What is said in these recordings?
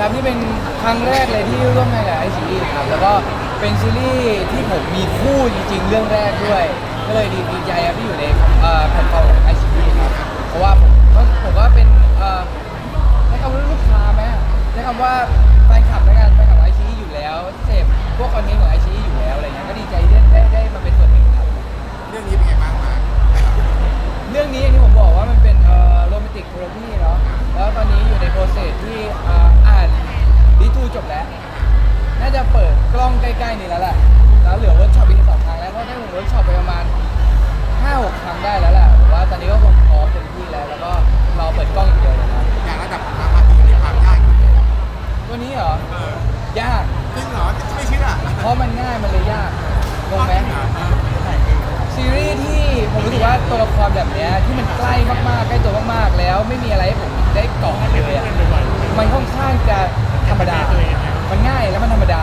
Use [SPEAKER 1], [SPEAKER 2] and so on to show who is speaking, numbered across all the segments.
[SPEAKER 1] ครับนี่เป็นครั้งแรกเลยที่ร่วมงานกับไอซีครับแล้วก็เป็นซีรีส์ที่ผมมีคู่จริงๆ เรื่องแรกด้วย ก็เลยดีดีใจครับที่อยู่ในเอ่อแพลตฟอร์มของไอซีครับเพราะว่าผมก็ผมก็เป็นเอ่อใช้คำว่าลูกค้าไหมใช้คำว่าแฟนคลับแล้วกันแฟนคลับ ใกล้ๆนี่แล้วแหละแล้วเหลือเวิร์กช็อปอีกสองครั้งแล้วเพราะได้ผมเวิร์กช็อปไปประมาณ5้าหกครั้งได้แล้วแหละผมว่าตอนนี้ก็คงพร้อมเต็มที่แล้ว แล้วก็รอเปิดกล้องอย่างเดียวเลยครับ
[SPEAKER 2] อย่างระดับของมามาที่มีความยากอยู่เลย
[SPEAKER 1] ตัวนี้เหรอ
[SPEAKER 2] เออยา
[SPEAKER 1] ก
[SPEAKER 2] จริงเหรอไม่เชื่อ
[SPEAKER 1] เพราะมันง่ายมันเลยยากงงไหม
[SPEAKER 2] จริเหรอเออ
[SPEAKER 1] ซีรีส์ที่ผมรู้สึกว่าตัวละครแบบเนี้ยที่มันใกล้มากๆใกล้ตัวมากๆแล้วไม่มีอะไรให้ผมได้เกาะเลยอะมันค่อนข้างจะธรรมดา มันง่ายแล้วมันธรรมดา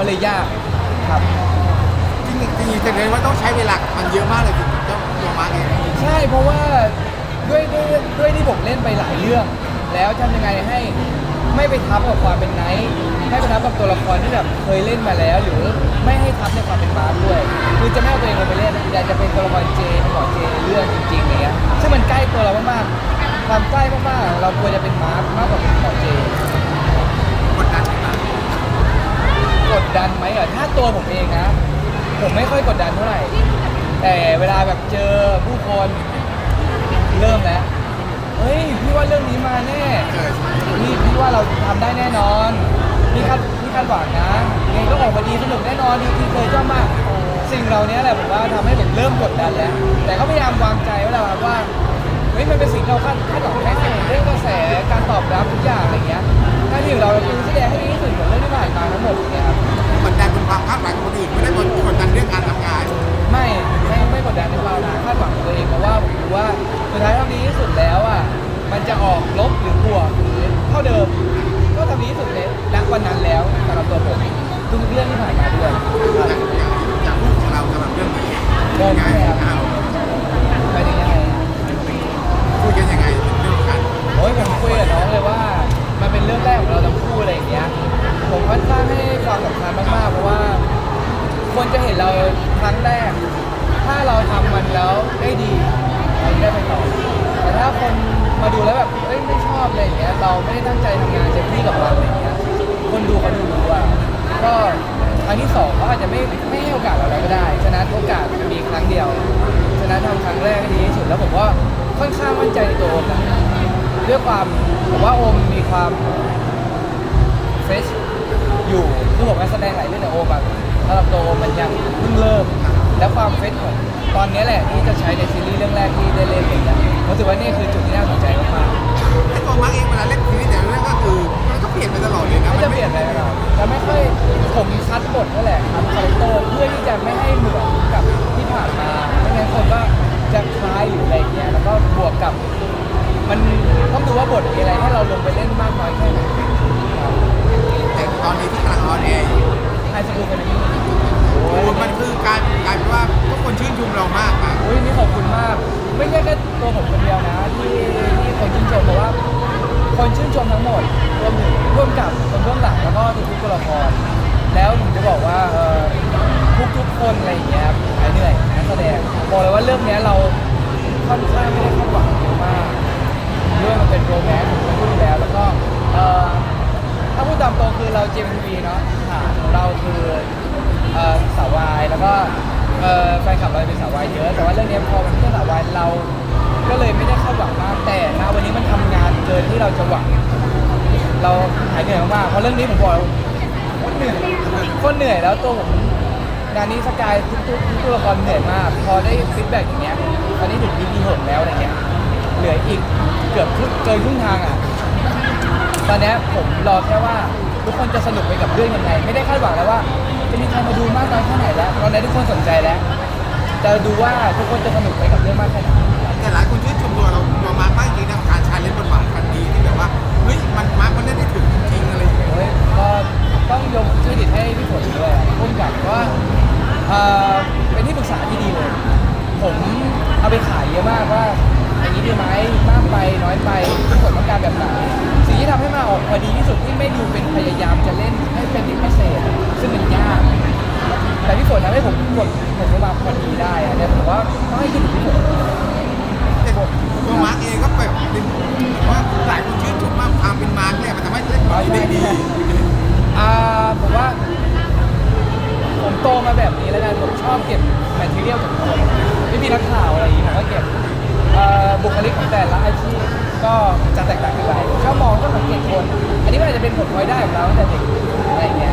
[SPEAKER 1] มันเลยยากครับ
[SPEAKER 2] จริงจริงๆแสดงว่าต้องใช้เวลากับมันเยอะมากเลยถึงเจ้าตัวมาร์กเอง
[SPEAKER 1] ใช่เพราะว่าด้วยด้วยด้วยที่ผมเล่นไปหลายเรื่อง แล้วทำยังไงให้ไม่ไปทับกับความเป็นไนท์ไม่ไปทับกับตัวละครที่แบบเคยเล่นมาแล้ว หรือไม่ให้ทับในความเป็นมาร์คด้วยคือจะไม่เอาตัวเองลงไปเล่นอยากจะเป็นตัวละครเจหมอเจในเรื่องจริงๆอย่างเงี้ยซึ่งมันใกล้ตัวเรามากๆความใกล้มากๆเราควรจะเป็นมาร์คมากกว่าเป็นหมอเจ
[SPEAKER 2] กดดันไหมครับ
[SPEAKER 1] กดดันไหมเหรอ ถ้าตัวผมเองนะ ผมไม่ค่อยกดดันเท่าไหร่ แต่เวลาแบบเจอผู้คนเริ่มแล้ว เฮ้ยพี่ว่าเรื่องนี้มาแน่พี่พี่ว่าเราทำได้แน่นอนพี่คาดพี่คาดหวังนะยังไงก็ออกมาดีสนุกแน่นอนดีที่เคยชอบมาก สิ่งเหล่านี้แหละผมว่าทำให้ผมเริ่มกดดันแล้ว แต่ก็พยายามวางใจไว้แล้วครับว่าเฮ้ยมันเป็นสิ่งที่เราคาดคาดหวังแค่ไหนเรื่องกระแสการตอบรับทุกอย่างอะไรเงี้ยหน้าที่ของเราคือแสดงให้ดีที่สุด ทุ
[SPEAKER 2] กเรื่องที่
[SPEAKER 1] ผ่านมาด้วย
[SPEAKER 2] อย่างอย่างอย่างพูดของเราสำหรับเรื่องนี้
[SPEAKER 1] เดิน
[SPEAKER 2] ไง
[SPEAKER 1] รั้งที่สองเขาอาจจะไม่ไม่ให้โอกาสเราแล้วก็ได้ ฉะนั้นโอกาสมันมีครั้งเดียว ฉะนั้นทำครั้งแรกให้ดีที่สุดแล้วผมก็ค่อนข้างมั่นใจในตัวโอมนะด้วยความผมว่าโอมมีความเฟรชอยู่คือผมมาแสดงหลายเรื่องแต่โอมอะสำหรับตัวโอมมันยังเพิ่งเริ่ม แล้วความเฟรชของตอนนี้แหละที่จะใช้ในซีรีส์เรื่องแรกที่ได้เล่นเลยนะรู้สึกว่านี่คือจุดที่น่าสนใจมากๆ
[SPEAKER 2] ไอ้ตัวมาร์กเองเวลาเล่นซีรีส์แต่ละเรื่องก็คือมันก็เปลี่ยนไปตลอดเลยนะ
[SPEAKER 1] ไม่จะเปลี่ยนอะไรหรอกจะไม่ค่อยผมคัดบ ทนั่นแหละคัดคาแรคเตอร์เพื่อที่จะไม่ให้เหมือนกับที่ผ่านมาไม่งั้นคนก็จะคล้ายหรืออะไรอย่างเงี้ยแล้วก็บวกกับ มันต้องดูว่าบทมีอะไรให้เราลงไปเล่นมากน้อยแค่ไหน
[SPEAKER 2] แต่ตอนนี้ที่กำลังออนแอร์อยู่
[SPEAKER 1] ไอซีดูเป็นอย่างนี้
[SPEAKER 2] โอ้มันคือการกลายเป็นว่าทุกคนชื่นชมเรามากอะ
[SPEAKER 1] โอ้ยนี่ขอบคุณมาก ไม่ใช่แค่ตัวผมคนเดียวนะที่ที่คนชื่นชมเพราะว่า คนชื่นชมทั้งหมดรวมถึงร่วมกับคนเบื้องหลังแล้วก็ทุกๆตัวละคร แล้วผมจะบอกว่าเอ่อทุกๆคนอะไรอย่างเงี้ยครับหายเหนื่อยนักแสดงบอกเลยว่าเรื่องเนี้ยเราค่อนข้างไม่ได้คาดหวังเยอะมากด้วยมันเป็นโรแมนต์ผมพูดแล้วแล้วก็เอ่อถ้าพูดตามตรงคือเรา JMV เนาะฐานของเราคือเอ่อสาววายแล้วก็เอ่อแฟนคลับเราเป็นสาววายเยอะ แต่ว่าเรื่องเนี้ยพอมันเป็นสาววายเรา ก็เลยไม่ได้คาดหวังมากแต่ณวันนี้มันทำงานเกินที่เราจะหวัง เราหายเหนื่อยมากๆเพราะเรื่องนี้ผมบอกเลยโคตรเหนื่อย โคตรเหนื่อยแล้วตัวผมงานนี้สกายทุกๆทุกตัวละครเหนื่อยมาก พอได้ฟีดแบ็กอย่างเงี้ยตอนนี้ถึง EP หกแล้วอะไรเงี้ยเหลืออีกเกือบครึ่งเกินครึ่งทางอะตอนเนี้ยผมรอแค่ว่าทุกคนจะสนุกไปกับเรื่องยังไง ไม่ได้คาดหวังแล้วว่า จะมีใครมาดูมากน้อยแค่ไหนแล้วตอนนี้ทุกคนสนใจแล้ว จะดูว่าทุกคนจะสนุกไปกับเรื่องมากแค่ไหน
[SPEAKER 2] แต่หลายคนชื่นชมตัวเราตัวมาร์กมากจริงนะการชาเลนจ์บทบาทครั้งนี้ที่แบบว่าเฮ้ยมันมาร์กมันเล่นได้ถึงจริงๆอะไรอย่างเงี้ย
[SPEAKER 1] โอ้ยก็ต้องยก กดผมลงมาพอดีได้อะเนี่ยผมว่าต้องให้ขึ้นพี่ฝน
[SPEAKER 2] แต่ตัวมาร์กเองก็แบบเป็นว่าหลายคนชื่นชมมากความเป็นมาร์กเนี่ยมันทำให้เล่นบอลได้ดี
[SPEAKER 1] อ่าผมว่า ผมโตมาแบบนี้แล้วกันผมชอบเก็บแมทเทียลจากคนไม่มีนักข่าวอะไรอย่างงี้ผมก็เก็บบุคลิกของแต่ละอาชีพก็จะแตกต่างกันไปชอบมองชอบสังเกตคน อันนี้มันอาจจะเป็นผลพลอยได้ของเราตั้งแต่เด็กอะไรเงี้ย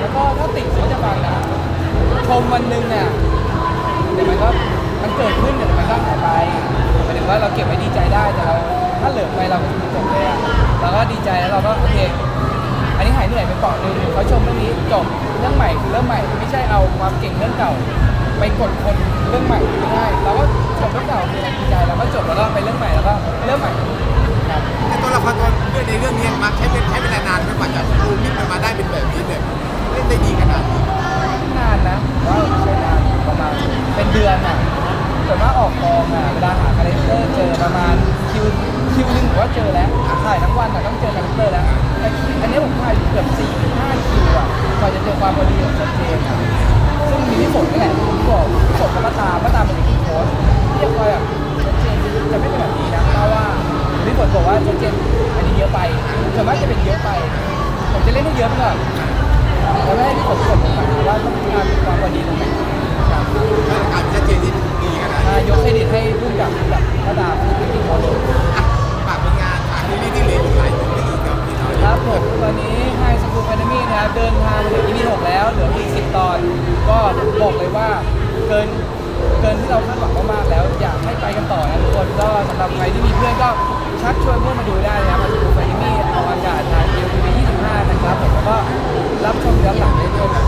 [SPEAKER 2] แล้วก็
[SPEAKER 1] ถ้าติผมก็จะฟังนะชมวันหนึ่งเนี่ยเดี๋ยวมันก็มันเกิดขึ้นเดี๋ยวมันก็หายไปหมายถึงว่าเราเก็บไว้ดีใจได้แต่เราถ้าเหลือไปเราก็จบเลยอะเราก็ดีใจแล้วเราก็โอเคอันนี้หายเหนื่อยไปเปาะหนึงเขาชมเรื่องนี้จบเรื่องใหม่คือเรื่องใหม่ไม่ใช่เอาความเก่งเรื่องเก่า ไปกดคนเรื่องใหม่ไม่ได้เราก็จบเรื่องเก่าคือดีใจเราก็จบแล้วก็ไปเรื่องใหม่แล้วก็เรื่องใหม่ครับ
[SPEAKER 2] แต่ตัวละครตัวเรื่องในเรื่องนี้มากใช้เป็นใช้เวลานานไหมกว่าจะรูมิกมันมาได้เป็นแบบนี้เนี่ย
[SPEAKER 1] บอกเลยว่าเกินเกินที่
[SPEAKER 2] เราคา
[SPEAKER 1] ดหวังมากๆแล้ว อยากให้ไปกันต่อนะทุกคนก็สำหรับใครที่มีเพื่อนก็ชักชวนเพื่อนมาดูได้นะครับไฮสกูลแฟนมี่เอาอากาศทางเอลที25 นะครับผมแล้วก็รับชมย้อนหลังได้ด้วยนะ